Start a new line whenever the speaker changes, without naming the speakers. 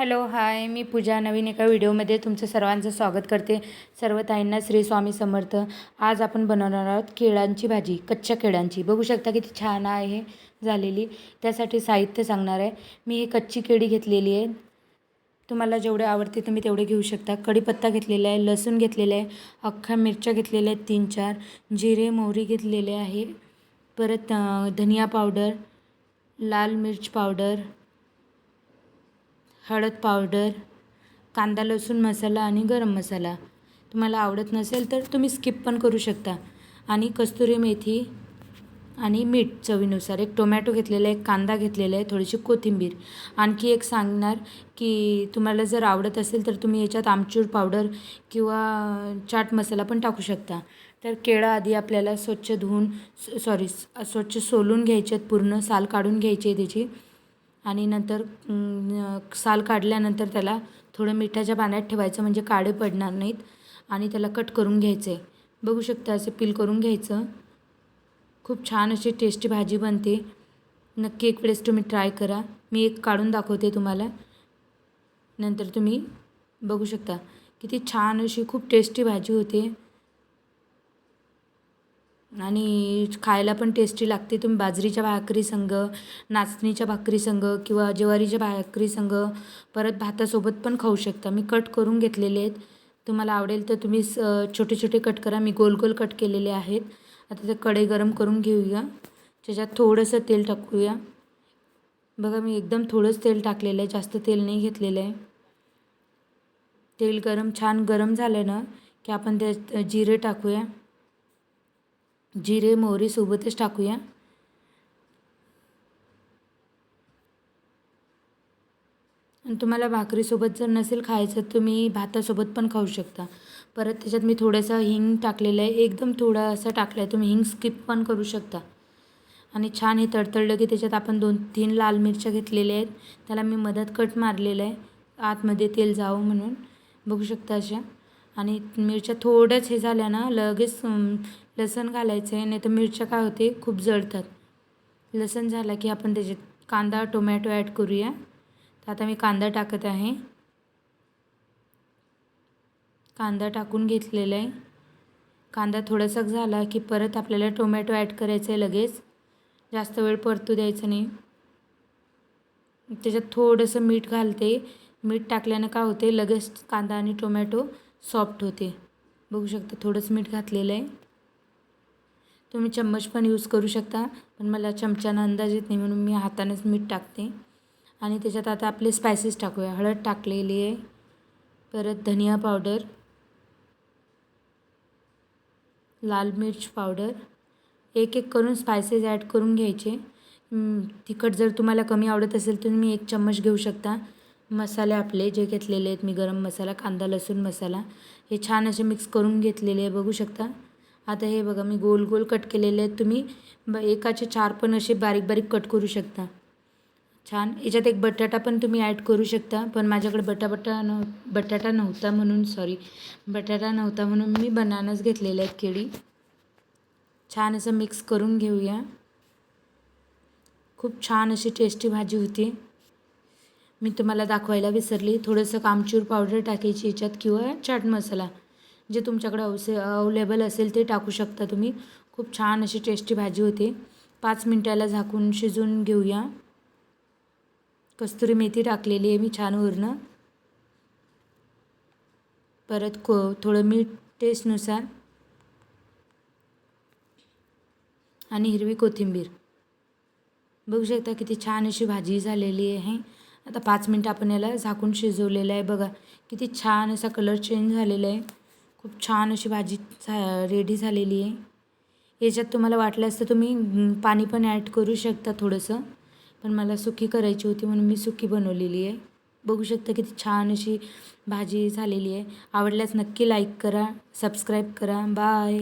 Hello hi. मी पूजा नवीन एका व्हिडिओमध्ये तुमचं सर्वांचं स्वागत करते. सर्व ताईंना श्री स्वामी समर्थ. आज आपण बनवणार आहोत केळांची भाजी कच्च्या केळांची. बघू शकता किती छान आहे झालेली. त्यासाठी साहित्य सांगणार आहे. मी ही कच्ची केळी घेतलेली आहे. तुम्हाला जेवढे आवडते तुम्ही तेवढे घेऊ शकता. कढीपत्ता घेतलेला आहे लसूण घेतलेलं आहे अख्ख्या मिरच्या घेतलेल्या आहेत तीन चार जिरे मोहरी घेतलेले आहे परत धनिया पावडर लाल मिर्च पावडर हळद पावडर कांदा लसूण मसाला आणि गरम मसाला. तुम्हाला आवडत नसेल तर तुम्ही स्किप पण करू शकता. आणि कस्तुरी मेथी आणि मीठ चवीनुसार. एक टोमॅटो घेतलेला आहे एक कांदा घेतलेला आहे थोडीशी कोथिंबीर. आणखी एक सांगणार की तुम्हाला जर आवडत असेल तर तुम्ही याच्यात आमचूर पावडर किंवा चाट मसाला पण टाकू शकता. तर केळं आधी आपल्याला स्वच्छ धुवून सॉरी स्वच्छ सोलून घ्यायचे आहेत पूर्ण साल काढून घ्यायची आहे त्याची. आणि नंतर साल काढल्यानंतर त्याला थोडं मिठाच्या पाण्यात ठेवायचं म्हणजे काळे पडणार नाहीत आणि त्याला कट करून घ्यायचं आहे बघू शकता असं पील करून घ्यायचं. खूप छान अशी टेस्टी भाजी बनते. नक्की एक वेळेस तुम्ही ट्राय करा. मी एक काढून दाखवते तुम्हाला. नंतर तुम्ही बघू शकता. किती छान अशी खूप टेस्टी भाजी होते. आणि खायला पण टेस्टी लागते. तुम्ही बाजरीच्या भाकरीसंग नाचणीच्या भाकरीसंग किंवा ज्वारीच्या भाकरीसंग परत भातासोबत पण खाऊ शकता. मी कट करून घेतलेले आहेत. तुम्हाला आवडेल तर तुम्ही स छोटे छोटे कट करा. मी गोल गोल कट केलेले आहेत. आता ते कढई गरम करून घेऊया. त्याच्यात थोडंसं तेल टाकूया. बघा मी एकदम थोडंच तेल टाकलेलं आहे. जास्त तेल नाही घेतलेलं आहे. तेल गरम छान गरम झालं ना की आपण त्यात जिरे टाकूया. जिरे मोहरी सोबतच टाकूया. आणि तुम्हाला भाकरीसोबत जर नसेल खायचं तुम्ही भातासोबत पण खाऊ शकता. परत त्याच्यात मी थोडंसं हिंग टाकलेलं आहे. एकदम थोडासा टाकलं आहे तुम्ही हिंग स्किप पण करू शकता. आणि छान हे तडतडलं की त्याच्यात आपण दोन तीन लाल मिरच्या घेतलेल्या आहेत. त्याला मी मधात कट मारलेलं आहे. आतमध्ये तेल जावं म्हणून. बघू शकता अशा. आणि मिरच्या थोड्याच हे झाल्या ना लगेच लसण घालायचं आहे नाही तर मिरच्या काय होते खूप जळतात. लसण झाला की आपण त्याच्यात कांदा टोमॅटो ॲड करूया. तर आता मी कांदा टाकत आहे. कांदा टाकून घेतलेला आहे. कांदा थोडासा झाला की परत आपल्याला टोमॅटो ॲड करायचं आहे लगेच. जास्त वेळ परतू द्यायचं नाही. त्याच्यात थोडंसं मीठ घालते. मीठ टाकल्यानं काय होते लगेच कांदा आणि टोमॅटो सॉफ्ट होते. बघू शकता थोडंच मीठ घातलेलं आहे. तुम्ही चम्मच पण यूज करू शकता पण मला चमच्यानं अंदाज येत नाही म्हणून मी हातानेच मीठ टाकते. आणि त्याच्यात आता आपले स्पायसेस टाकूया. हळद टाकलेली आहे. परत धनिया पावडर लाल मिर्च पावडर एक एक करून स्पायसेस ॲड करून घ्यायचे. तिखट जर तुम्हाला कमी आवडत असेल तर तुम्ही एक चम्मच घेऊ शकता. मसाले आपले जे घेतलेले आहेत मी गरम मसाला कांदा लसूण मसाला हे छान असे मिक्स करून घेतलेले आहे बघू शकता. आता हे बघा मी गोल गोल कट केलेले आहेत. तुम्ही ब एकाचे चार पण असे बारीक बारीक कट करू शकता. छान. याच्यात एक बटाटा पण तुम्ही ॲड करू शकता. पण माझ्याकडे बटाबटा नव्ह बटाटा नव्हता म्हणून सॉरी बटाटा नव्हता म्हणून मी बनानाच घेतलेले आहेत केळी. छान असं मिक्स करून घेऊया. खूप छान अशी टेस्टी भाजी होती. मी तुम्हाला दाखवायला विसरली. थोडंसं कामचूर पावडर टाकायची याच्यात किंवा चाट मसाला जे तुमच्याकडे अवसे अवेलेबल असेल ते टाकू शकता तुम्ही. खूप छान अशी टेस्टी भाजी होते. पाच मिनटाला झाकून शिजवून घेऊया. कस्तुरी मेथी टाकलेली आहे मी छान वरनं. परत को थोडं मीठ टेस्टनुसार आणि हिरवी कोथिंबीर. बघू शकता किती छान अशी भाजी झालेली आहे. आता पाच मिनटं आपण याला झाकून शिजवलेलं आहे. बघा किती छान असा कलर चेंज झालेला आहे. खूप छान अशी भाजी झा रेडी झालेली आहे. याच्यात तुम्हाला वाटलं असतं तुम्ही पाणी पण ॲड करू शकता थोडंसं. पण मला सुकी करायची होती म्हणून मी सुकी बनवलेली आहे. बघू शकता किती छान अशी भाजी झालेली आहे. आवडल्यास नक्की लाईक करा सबस्क्राईब करा. बाय